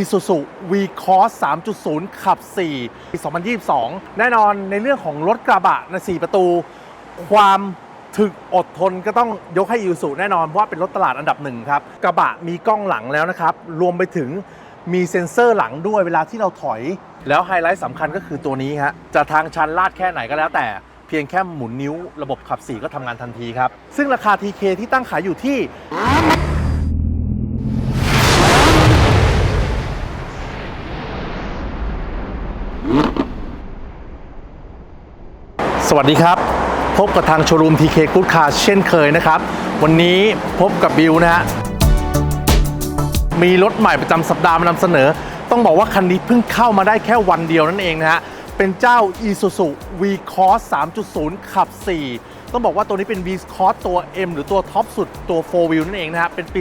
Isuzu V-Cross 3.0 ขับ 4 ปี 2022 แน่นอนในเรื่องของรถกระบะนะ4ประตู ความถึกอดทนก็ต้องยกให้ Isuzu แน่นอนเพราะว่าเป็นรถตลาดอันดับหนึ่งครับ กระบะมีกล้องหลังแล้วนะครับ รวมไปถึงมีเซ็นเซอร์หลังด้วยเวลาที่เราถอย แล้วไฮไลท์สำคัญก็คือตัวนี้ฮะจะทางชันลาดแค่ไหนก็แล้วแต่เพียงแค่หมุนนิ้วระบบขับ 4 ก็ทำงานทันทีครับ ซึ่งราคา TK ที่ตั้งขายอยู่ที่ วัสดีครับ พบกับทางโชว์รูม TK Good Car เช่นเคยนะครับ วันนี้พบกับบิวนะฮะมีรถใหม่ประจำสัปดาห์มานำเสนอ ต้องบอกว่าคันนี้เพิ่งเข้ามาได้แค่วันเดียวนั่นเองนะฮะเป็นเจ้า Isuzu V-Cross 3.0 ขับ 4 ต้องบอกว่าตัวนี้เป็น V-Cross ตัว M หรือตัวท็อปสุดตัว 4 Wheel นั่นเองนะฮะเป็นปี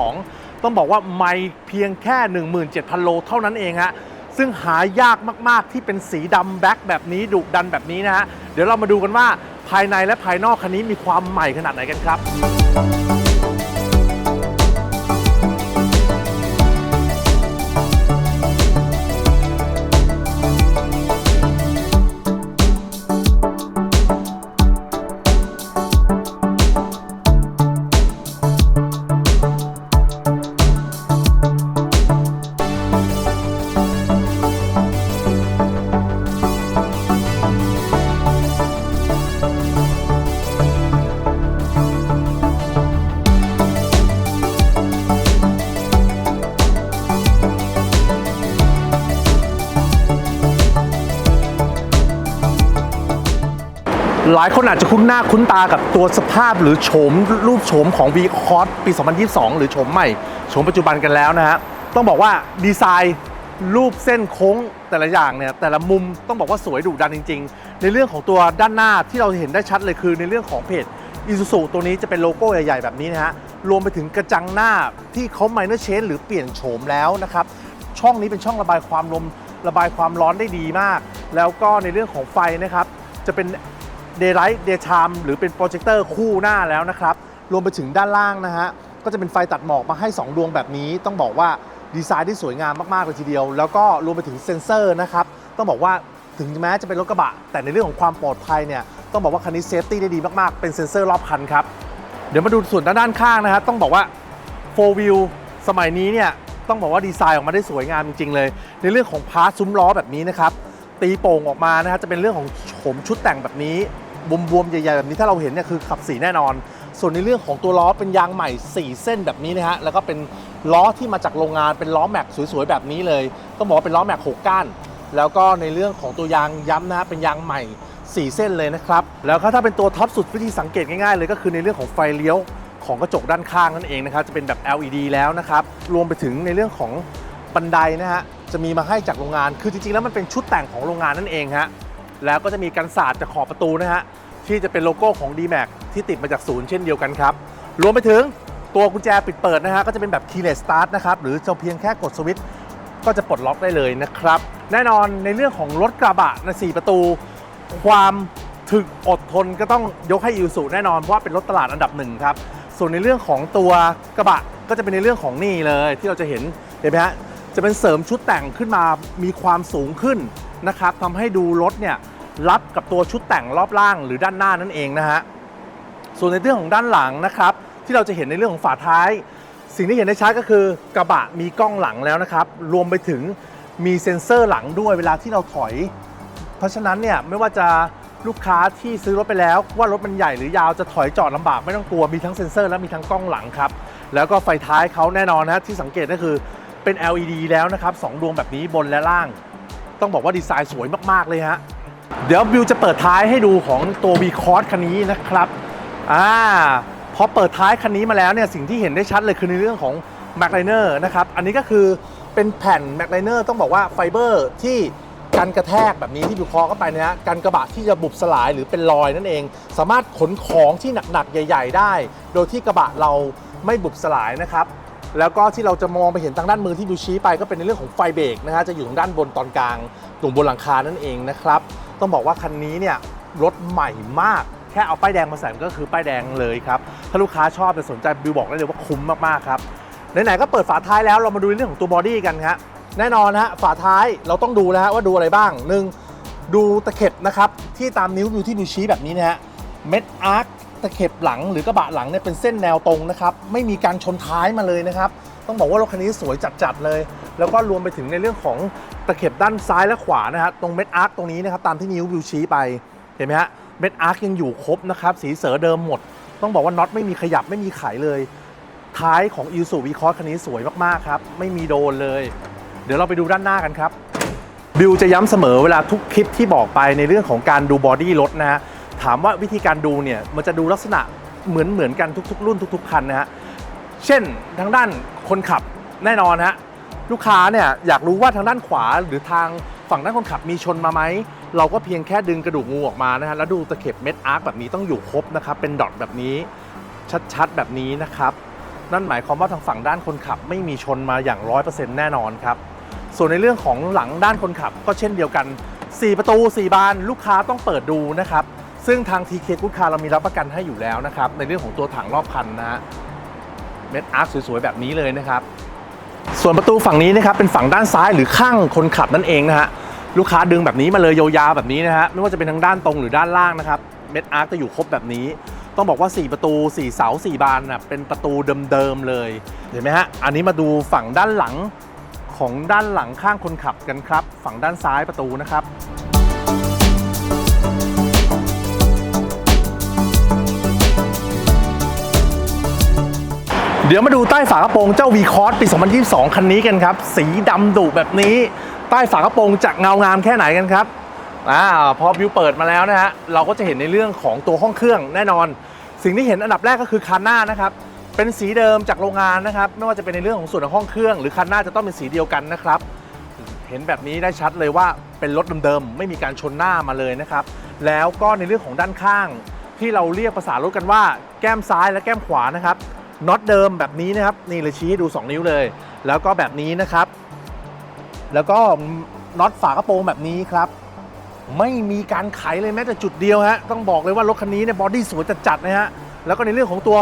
2022 ต้องบอกว่าไม่เพียงแค่ 17,000 โลเท่านั้นเองฮะ ซึ่งหายากมากๆที่เป็นสีดำแบ็คแบบนี้ดุดันแบบนี้นะฮะเดี๋ยวเรามาดูกันว่าภายในและภายนอกคันนี้มีความใหม่ขนาดไหนกันครับ หลายคนอาจจะคุ้นหน้าคุ้นตากับตัวสภาพหรือโฉมรูปโฉมของ v c o s ปี 2022 หรือโฉมใหม่โฉมปัจจุบันกันแล้วนะฮะ ต้องบอกว่าดีไซน์รูปเส้นโค้งแต่ละอย่างเนี่ยแต่ละมุมต้องบอกว่าสวยดุดันจริง ๆ ในเรื่องของตัวด้านหน้าที่เราเห็นได้ชัดเลยคือในเรื่องของเพจ Isuzu ตัวนี้จะเป็นโลโก้ใหญ่ ๆ แบบนี้นะฮะ รวมไปถึงกระจังหน้าที่เขาไมเนอร์เชนหรือเปลี่ยนโฉมแล้วนะครับ ช่องนี้เป็นช่องระบายความลมระบายความร้อนได้ดีมาก แล้วก็ในเรื่องของไฟนะครับ จะเป็น Daylight Daytime หรือเป็นโปรเจคเตอร์คู่หน้าแล้วนะครับ รวมไปถึงด้านล่างนะฮะ ก็จะเป็นไฟตัดหมอกมาให้ 2 ดวงแบบนี้ ต้องบอกว่าดีไซน์ที่สวยงามมากๆเลยทีเดียว แล้วก็รวมไปถึงเซ็นเซอร์นะครับ ต้องบอกว่าถึงแม้จะเป็นรถกระบะ แต่ในเรื่องของความปลอดภัยเนี่ย ต้องบอกว่าคันนี้เซฟตี้ได้ดีมากๆ เป็นเซ็นเซอร์รอบคันครับ เดี๋ยวมาดูส่วนด้านข้างนะฮะ ต้องบอกว่า4 wheel สมัยนี้เนี่ย ต้องบอกว่าดีไซน์ออกมาได้สวยงามจริงๆเลย ในเรื่องของพาร์ทซุ้มล้อแบบนี้นะครับ ตีโป่งออกมานะฮะ จะเป็นเรื่องของโฉมชุดแต่งแบบนี้ บวมๆใหญ่ๆแบบนี้ถ้าเราเห็นเนี่ยคือขับสีแน่นอน ส่วนในเรื่องของตัวล้อเป็นยางใหม่ 4 เส้นแบบนี้นะฮะแล้วก็เป็นล้อที่มาจากโรงงานเป็นล้อแม็กสวยๆแบบนี้เลยต้องบอกว่าเป็นล้อแม็ก6ก้านแล้วก็ในเรื่องของตัวยางย้ำนะฮะเป็นยางใหม่ 4 เส้นเลยนะครับแล้วก็ถ้าเป็นตัวท็อปสุดวิธีสังเกตง่ายๆเลยก็คือในเรื่องของไฟเลี้ยวของกระจกด้านข้างนั่นเองนะครับจะเป็นแบบ LED แล้วนะครับรวมไปถึงในเรื่องของบันไดนะฮะจะมีมาให้จากโรงงาน คือจริงๆ แล้วมันเป็นชุดแต่งของโรงงานนั่นเองฮะ แล้วก็จะมีกันศาสตร์จากขอบประตูนะฮะที่จะเป็นโลโก้ของ D-Max ที่ติดมาจากศูนย์เช่นเดียวกันครับ รวมไปถึงตัวกุญแจปิดเปิดนะฮะก็จะเป็นแบบ keyless start นะครับหรือจะเพียงแค่กดสวิตช์ก็จะปลดล็อกได้เลยนะครับ แน่นอนในเรื่องของรถกระบะนะ4ประตู ความถึกอดทนก็ต้องยกให้อิวสุแน่นอน เพราะว่าเป็นรถตลาดอันดับหนึ่งครับ ส่วนในเรื่องของตัวกระบะก็จะเป็นในเรื่องของนี่เลยที่เราจะเห็นเห็นไหมฮะจะเป็นเสริมชุดแต่งขึ้นมามีความสูงขึ้นนะครับทำให้ดูรถเนี่ย รับกับตัวชุดแต่งรอบล่างหรือด้านหน้านั่นเองนะฮะส่วนในเรื่องของด้านหลังนะครับ ที่เราจะเห็นในเรื่องของฝาท้าย สิ่งที่เห็นได้ชัดก็คือกระบะมีกล้องหลังแล้วนะครับ รวมไปถึงมีเซ็นเซอร์หลังด้วยเวลาที่เราถอย เพราะฉะนั้นเนี่ยไม่ว่าจะลูกค้าที่ซื้อรถไปแล้ว ว่ารถมันใหญ่หรือยาวจะถอยจอดลำบากไม่ต้องกลัวมีทั้งเซ็นเซอร์และมีทั้งกล้องหลังครับแล้วก็ไฟท้ายเขาแน่นอนนะที่สังเกตก็คือเป็น LED แล้วนะครับสองดวงแบบนี้บนและล่าง ต้องบอกว่าดีไซน์สวยมากๆเลยฮะ เดี๋ยวบิวจะเปิดท้ายให้ดูของตัว v c o s คันนี้นะครับอ่าพอเปิดท้ายคันนี้มาแล้วเนี่ยสิ่งที่เห็นได้ชัดเลยคือในเรื่องของ m a c l i n e r นะครับอันนี้ก็คือเป็นแผ่น m a c l i n e r ต้องบอกว่าไฟเบอร์ที่กันกระแทกแบบนี้ที่บิวคอเข้าไปนะฮะกันกระบะที่จะบุบสลายหรือเป็นรอยนั่นเอง สามารถขนของที่หนักๆ ใหญ่ ๆ ได้ โดยที่กระบะเราไม่บุบสลายนะครับแล้วก็ที่เราจะมองไปเห็นทางด้านมือที่บิวชี้ไปก็เป็นในเรื่องของไฟเบรกนะฮะจะอยู่ทางด้านบนตอนกลาง ตรงบนหลังคานั่นเองนะครับ ต้องบอกว่าคันนี้เนี่ยรถใหม่มากแค่เอาป้ายแดงมาใส่ก็คือป้ายแดงเลยครับ ถ้าลูกค้าชอบจะสนใจบิวบอกได้เลยว่าคุ้มมากๆครับไหนๆก็เปิดฝาท้ายแล้วเรามาดูเรื่องของตัวบอดี้กันครับแน่นอนฮะฝาท้ายเราต้องดูนะฮะว่าดูอะไรบ้างหนึ่งดูตะเข็บนะครับที่ตามนิ้วดูที่นิ้วชี้แบบนี้นะฮะเม็ดอาร์คตะเข็บหลังหรือกระบะหลังเนี่ยเป็นเส้นแนวตรงนะครับไม่มีการชนท้ายมาเลยนะครับต้องบอกว่ารถคันนี้สวยจัดๆเลย แล้วก็รวมไปถึงในเรื่องของตะเข็บด้านซ้ายและขวานะฮะตรงเม็ดอาร์คตรงนี้นะครับตามที่นิ้ววิวชี้ไปเห็นไหมฮะเม็ดอาร์คยังอยู่ครบนะครับสีเสือเดิมหมด ต้องบอกว่าน็อตไม่มีขยับไม่มีไขเลย ท้ายของ i s u v ีคอร์คันนี้สวยมากๆครับไม่มีโดนเลย เดี๋ยวเราไปดูด้านหน้ากันครับบิวจะย้ำเสมอเวลาทุกคลิปที่บอกไปในเรื่องของการดูบอดี้รถนะฮะถามว่าวิธีการดูเนี่ยมันจะดูลักษณะเหมือนเหมือนกันทุก ๆ รุ่นทุก ๆ คันนะฮะเช่นทางด้านคนขับแน่นอนฮะ ลูกค้าเนี่ยอยากรู้ว่าทางด้านขวาหรือทางฝั่งด้านคนขับมีชนมาไหม เราก็เพียงแค่ดึงกระดูกงูออกมานะฮะแล้วดูตะเข็บเม็ดอาร์คแบบนี้ต้องอยู่ครบนะครับเป็นดอทแบบนี้ชัดๆแบบนี้นะครับนั่นหมายความว่าทางฝั่งด้านคนขับไม่มีชนมาอย่าง 100%แน่นอนครับส่วนในเรื่องของหลังด้านคนขับก็เช่นเดียวกัน 4 ประตู 4 บานลูกค้าต้องเปิดดูนะครับซึ่งทาง TK Good Car เรามีรับประกันให้อยู่แล้วนะครับในเรื่องของตัวถังรอบคันนะฮะเม็ดอาร์คสวยๆแบบนี้เลยนะครับ ส่วนประตูฝั่งนี้นะครับเป็นฝั่งด้านซ้ายหรือข้างคนขับนั่นเองนะฮะลูกค้าดึงแบบนี้มาเลยยาวๆแบบนี้นะฮะไม่ว่าจะเป็นทางด้านตรงหรือด้านล่างนะครับเม็ดอาร์คจะอยู่ครบแบบนี้ ต้องบอกว่า 4 ประตู 4 เสา 4 บานนะเป็นประตูเดิมๆเลยเห็นไหมฮะอันนี้มาดูฝั่งด้านหลังของด้านหลังข้างคนขับกันครับ ฝั่งด้านซ้ายประตูนะครับ เดี๋ยวมาดูใต้ฝากระโปรงเจ้า V Cross ปี 2022 คันนี้กันครับ สีดำดุแบบนี้ ใต้ฝากระโปรงจะเงางามแค่ไหนกันครับอ่าพอวิวเปิดมาแล้วนะฮะเราก็จะเห็นในเรื่องของตัวห้องเครื่องแน่นอน สิ่งที่เห็นอันดับแรกก็คือคันหน้านะครับเป็นสีเดิมจากโรงงานนะครับไม่ว่าจะเป็นในเรื่องของส่วนของห้องเครื่อง หรือคันหน้าจะต้องเป็นสีเดียวกันนะครับ เห็นแบบนี้ได้ชัดเลยว่าเป็นรถเดิมๆไม่มีการชนหน้ามาเลยนะครับแล้วก็ในเรื่องของด้านข้าง ที่เราเรียกภาษารถกันว่า แก้มซ้ายและแก้มขวานะครับ น็อตเดิมแบบนี้นะครับนี่เลยชี้ให้ดู 2 นิ้วเลย แล้วก็แบบนี้นะครับ แล้วก็น็อตฝากระโปรงแบบนี้ครับ ไม่มีการไขเลยแม้แต่จุดเดียวฮะต้องบอกเลยว่ารถคันนี้เนี่ยบอดี้สวยจัดๆนะฮะแล้วก็ในเรื่องของตัว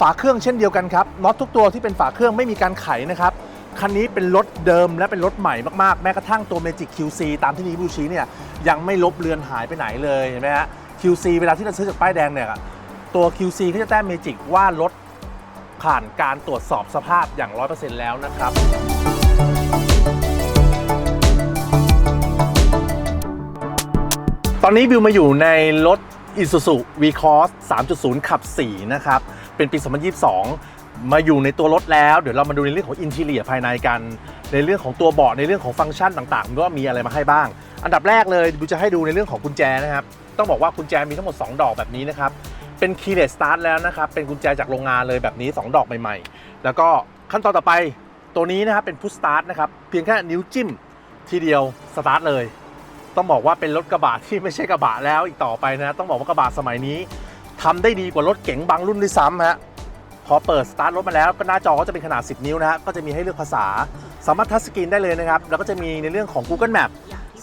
ฝาเครื่องเช่นเดียวกันครับน็อตทุกตัวที่เป็นฝาเครื่องไม่มีการไขนะครับคันนี้เป็นรถเดิมและเป็นรถใหม่มากๆ แม้กระทั่งตัว Magic QC ตามที่นี้บูชีเนี่ยยังไม่ลบเลือนหายไปไหนเลยเห็นไหมฮะ QC เวลาที่เราซื้อจากป้ายแดงเนี่ยตัว QC ก็จะแต้ม Magic ว่ารถ ผ่านการตรวจสอบสภาพอย่าง 100%แล้วนะครับ ตอนนี้บิวมาอยู่ในรถ Isuzu V-Cross 3.0 ขับ 4 นะครับ เป็นปี 2022 มาอยู่ในตัวรถแล้ว เดี๋ยวเรามาดูในเรื่องของอินทีเลียภายในกัน ในเรื่องของตัวเบาะในเรื่องของฟังก์ชันต่างๆว่ามีอะไรมาให้บ้าง อันดับแรกเลยบิวจะให้ดูในเรื่องของกุญแจนะครับ ต้องบอกว่ากุญแจมีทั้งหมด 2 ดอกแบบนี้นะครับ เป็น keyless start แล้วนะครับ เป็นกุญแจจากโรงงานเลยแบบนี้ 2 ดอกใหม่ๆ แล้วก็ขั้นตอนต่อไปตัวนี้นะครับเป็น push start นะครับ เพียงแค่นิ้วจิ้มทีเดียวสตาร์ทเลย ต้องบอกว่าเป็นรถกระบะที่ไม่ใช่กระบะแล้วอีกต่อไปนะต้องบอกว่ากระบะสมัยนี้ทำได้ดีกว่ารถเก๋งบางรุ่นด้วยซ้ำฮะพอเปิดสตาร์ทรถมาแล้วก็หน้าจอก็จะเป็นขนาด 10 นิ้วนะฮะก็จะมีให้เลือกภาษา สามารถทัชสกรีนได้เลยนะครับ แล้วก็จะมีในเรื่องของ Google Map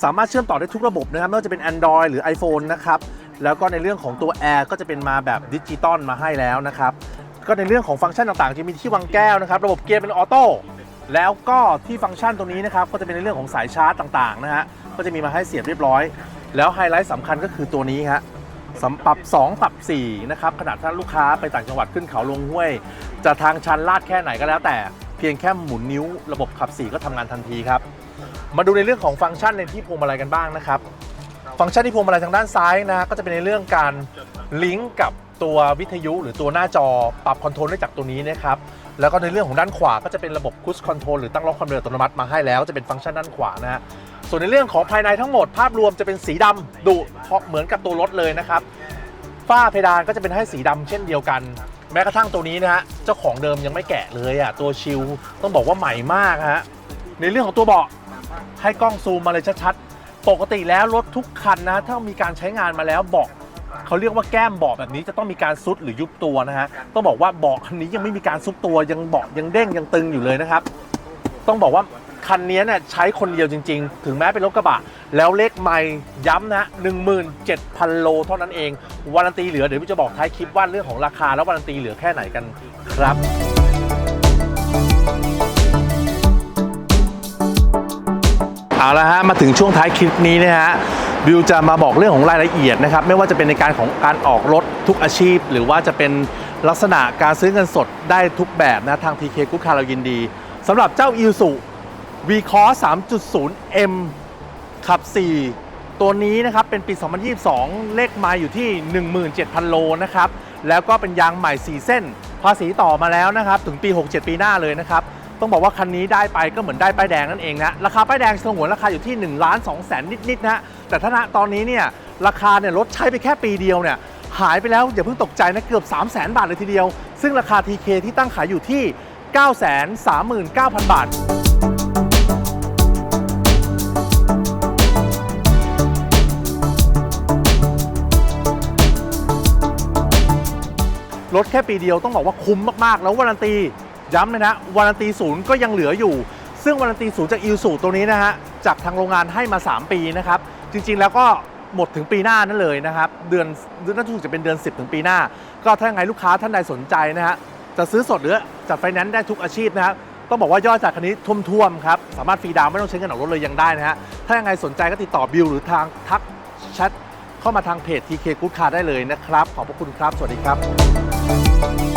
สามารถเชื่อมต่อได้ทุกระบบนะครับไม่ว่าจะเป็น Android หรือ iPhone นะครับแล้วก็ในเรื่องของตัว Air ก็จะเป็นมาแบบดิจิตอลมาให้แล้วนะครับก็ในเรื่องของฟังก์ชันต่างๆ จะมีที่วางแก้วนะครับระบบเกียร์เป็นออโต้แล้วก็ที่ฟังก์ชันตรงนี้นะครับก็จะเป็นในเรื่องของสายชาร์จต่างๆนะฮะก็จะมีมาให้เสียบเรียบร้อย แล้วไฮไลท์สำคัญก็คือตัวนี้ฮะสำปรับ 2 ปรับ 4 นะครับขนาดถ้าลูกค้าไปต่างจังหวัดขึ้นเขาลงห้วย จะทางชันลาดแค่ไหนก็แล้วแต่ เพียงแค่หมุนนิ้วระบบขับ 4 ก็ทำงานทันทีครับ มาดูในเรื่องของฟังก์ชันในที่พวงมาลัยกันบ้างนะครับ ฟังก์ชันที่พวงมาลัยทางด้านซ้ายนะฮะก็จะเป็นในเรื่องการลิงก์กับตัววิทยุหรือตัวหน้าจอปรับคอนโทรลได้จากตัวนี้นะครับแล้วก็ในเรื่องของด้านขวาก็จะเป็นระบบคุชคอนโทรลหรือตั้งล็อกความเร็วอัตโนมัติมาให้แล้วจะเป็นฟังก์ชันด้านขวานะฮะส่วนในเรื่องของภายในทั้งหมดภาพรวมจะเป็นสีดำดุเพราะเหมือนกับตัวรถเลยนะครับฝ้าเพดานก็จะเป็นให้สีดำเช่นเดียวกัน แม้กระทั่งตัวนี้นะฮะเจ้าของเดิมยังไม่แกะเลยอะตัวชิลต้องบอกว่าใหม่มากฮะในเรื่องของตัวเบาะ ให้กล้องซูมมาเลยชัดๆ ปกติแล้วรถทุกคันนะถ้ามีการใช้งานมาแล้วเบาะเขาเรียกว่าแก้มเบาะแบบนี้จะต้องมีการซุดหรือยุบตัวนะฮะต้องบอกว่าเบาะคันนี้ยังไม่มีการซุดตัวยังเบาะยังเด้งยังตึงอยู่เลยนะครับ ต้องบอกว่าคันนี้เนี่ยใช้คนเดียวจริง ๆ ถึงแม้เป็นรถกระบะ แล้วเลขไม่ย้ำนะ17,000 โลเท่านั้นเองวารันตีเหลือเดี๋ยวพี่จะบอกท้ายคลิปว่าเรื่องของราคาแล้ววารันตีเหลือแค่ไหนกันครับ เอาละฮะมาถึงช่วงท้ายคลิปนี้นะฮะบิวจะมาบอกเรื่องของรายละเอียดนะครับไม่ว่าจะเป็นในการของการออกรถทุกอาชีพ หรือว่าจะเป็นลักษณะการซื้อเงินสดได้ทุกแบบนะทาง TK กุ๊กคาเรายินดีสำหรับเจ้า i s u v c o s 3.0 M ขับ 4 ตัวนี้นะครับเป็นปี 2022 เลขมาอยู่ที่ 17,000 โลนะครับแล้วก็เป็นยางใหม่ 4 เส้น ภาษีต่อมาแล้วนะครับถึงปี 67 ปีหน้าเลยนะครับ ต้องบอกว่าคันนี้ได้ไปก็เหมือนได้ป้ายแดงนั่นเองนะ ราคาป้ายแดงสงวนราคาอยู่ที่1ล้าน2แสนนิดๆนะแต่ถ้าณตอนนี้เนี่ยราคาเนี่ยลดใช้ไปแค่ปีเดียวเนี่ยหายไปแล้วอย่าเพิ่งตกใจนะเกือบ 3 0 0แสนบาทเลยทีเดียว ซึ่งราคา TK ที่ตั้งขายอยู่ที่ 9 3 9 0 0 0 บาทลดแค่ปีเดียวต้องบอกว่าคุ้มมาก ๆ แล้ววารันตี ย้ำเลยนะวารันตีศูนย์ก็ยังเหลืออยู่ ซึ่งวารันตีศูนย์จากอิวสูตัวนี้นะฮะจากทางโรงงานให้มา 3 ปีนะครับ จริงๆแล้วก็หมดถึงปีหน้านั่นเลยนะครับ เดือนเดือนน่าจะเป็นเดือน 10 ถึงปีหน้า ก็ถ้าไงลูกค้าท่านใดสนใจนะฮะจะซื้อสดหรือจัดไฟแนนซ์ได้ทุกอาชีพนะครับต้องบอกว่ายอดจากคันนี้ท่วมๆครับสามารถฟรีดาวน์ไม่ต้องใช้เงินออกรถเลยยังได้นะฮะถ้ายังไงสนใจก็ติดต่อบิลหรือทางทักแชทเข้ามาทางเพจ TK Good Car ได้เลยนะครับ ขอบพระคุณครับ สวัสดีครับ